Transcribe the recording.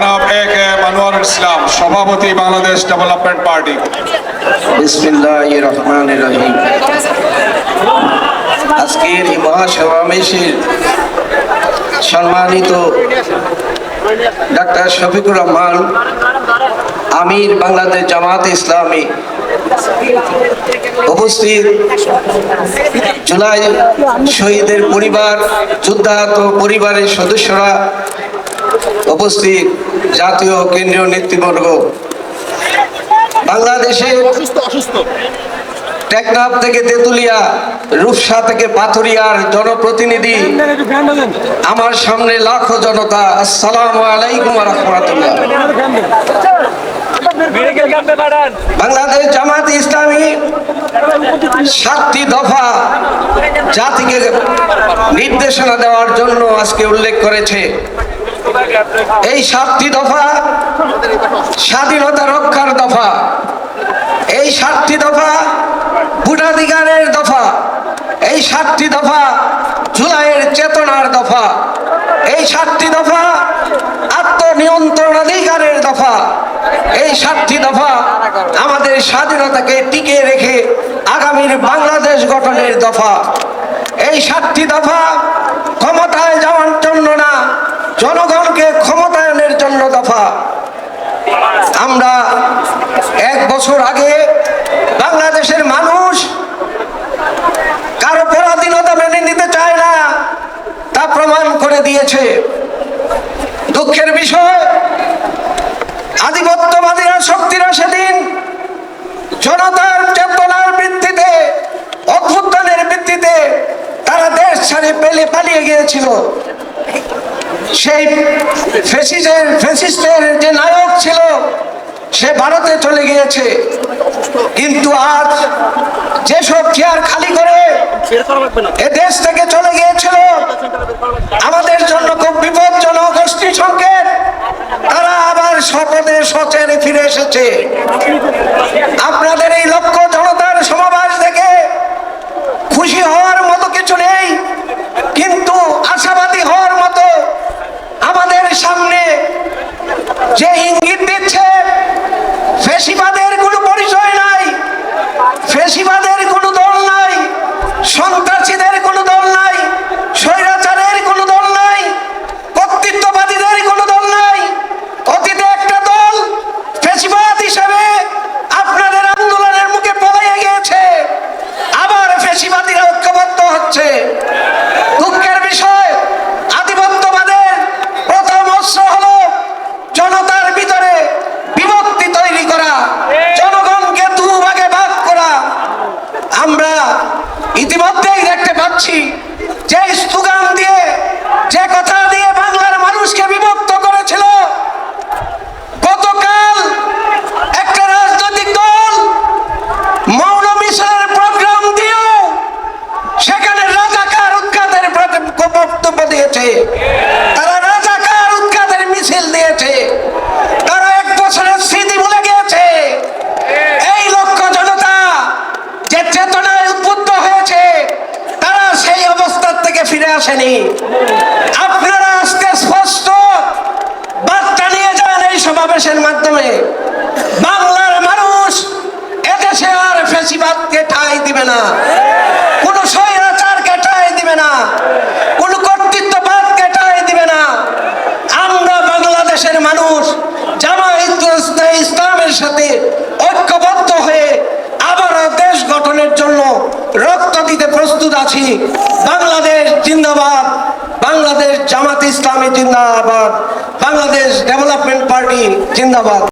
জনাব এ কে মানোয়ার ইসলাম, সভাপতি Bangladesh development party. বিসমিল্লাহ রহমান রহিম। আজকের এই মহাসমাবেশের সম্মানিত ডাক্তার শফিকুর রহমান, আমির বাংলাদেশ জামাত ইসলামী উপস্থিত। জুলাই শহীদের পরিবার, যুদ্ধাহত পরিবারের সদস্যরা উপস্থিত জাতীয় কেন্দ্রীয় নেতৃবর্গ বাংলাদেশের টেকনাফ থেকে তেতুলিয়া রূপসা থেকে পাথুরিয়ার জনপ্রতিনিধি আমার সামনে লাখো জনতা আসসালামু আলাইকুম রহমতুল্লাহ। বাংলাদেশ জামাত ইসলামী সাতটি দফা জাতিকে নির্দেশনা দেওয়ার জন্য আজকে উল্লেখ করেছে। এই সাতটি দফা স্বাধীনতা রক্ষার দফা। এই সাতটি দফা ভোটাধিকারের দফা। এই সাতটি দফা জুলাইয়ের চেতনার দফা। এই সাতটি দফা আত্মনিয়ন্ত্রণাধিকারের দফা। এই সাতটি দফা আমাদের স্বাধীনতাকে টিকে রেখে আগামীর বাংলাদেশ গঠনের দফা। এই সাতটি দফা ক্ষমতায় যাওয়ার জন্য না জনগণকে ক্ষমতায়নের জন্য দফা আমরা এক বছর আগে বাংলাদেশের মানুষ কারও পরাধীনতা মেনে নিতে চায় না, তা প্রমাণ করে দিয়েছে। দুঃখের বিষয়, আধিপত্যবাদীরা শক্তিরা সেদিন জনতার চেতনার ভিত্তিতে অভ্যুত্থানের ভিত্তিতে তারা দেশ ছাড়ে পেলে পালিয়ে গিয়েছিল। সেই ফেসিসের ফেসিস্টের যে নায়ক ছিল সে ভারতে চলে গিয়েছে। কিন্তু আজ যেসব চেয়ার খালি করে এ দেশ থেকে চলে গিয়েছিল, আমাদের জন্য খুব বিপজ্জনক গোষ্ঠী সংকেত। তারা আবার শপথে সচেরে ফিরে এসেছে। আপনাদের এই লক্ষ্য জনতার সমাবেশ দেখে খুশি হওয়ার মতো কিছু নেই কিন্তু আশাবাদী হওয়ার মতো আমাদের সামনে যে ইঙ্গিত দিচ্ছে ফেসিবাদের কোনো পরিচয় নাই ফেসিবাদের কোনো দল নাই সন্ত্রাসীদের কোনো দল নাই স্বৈরাচারের কোনো দল নাই কর্তৃত্ববাদীদের কোনো দল নাই অতীতে একটা দল ফেসিবাদ হিসেবে আপনাদের আন্দোলনের মুখে পলাইয়া গিয়েছে আবার ফেসিবাদীরা ঐক্যবদ্ধ হচ্ছে দুঃখের বিষয়, আধিপত্যবাদের প্রথম অস্ত্র হল জনতার ভিতরে বিভক্তি তৈরি করা, জনগণকে দুভাগে ভাগ করা। আমরা ইতিমধ্যেই দেখতে পাচ্ছি যে স্লোগান দিয়ে যে কথা দিয়েছে। তারা রাজাকার উৎখাতের মিছিল দিয়েছে। তারা এক বছরের স্মৃতি ভুলে গিয়েছে। এই লক্ষ্য জনতা যে চেতনায় উদ্বুদ্ধ হয়েছে, তারা সেই অবস্থার থেকে ফিরে আসেনি। আপনারা আজকে স্পষ্ট বার্তা নিয়ে যান এই সমাবেশের মাধ্যমে। বাংলার মানুষ এদেশে আর ফেসিবাদকে ঠাঁই দিবে না। কোন স্বৈরাচারকে ঠাঁই দিবে না কোন কর্তৃত্ববাদকে ঠাঁই দিবে না আমরা বাংলাদেশের মানুষ জামায় ইসলামের সাথে ঐক্যবদ্ধ হয়ে আবারও দেশ গঠনের জন্য রক্ত দিতে প্রস্তুত আছি। বাংলাদেশ জিন্দাবাদ। বাংলাদেশ জামাত ইসলামী জিন্দাবাদ। বাংলাদেশ ডেভেলপমেন্ট পার্টি জিন্দাবাদ।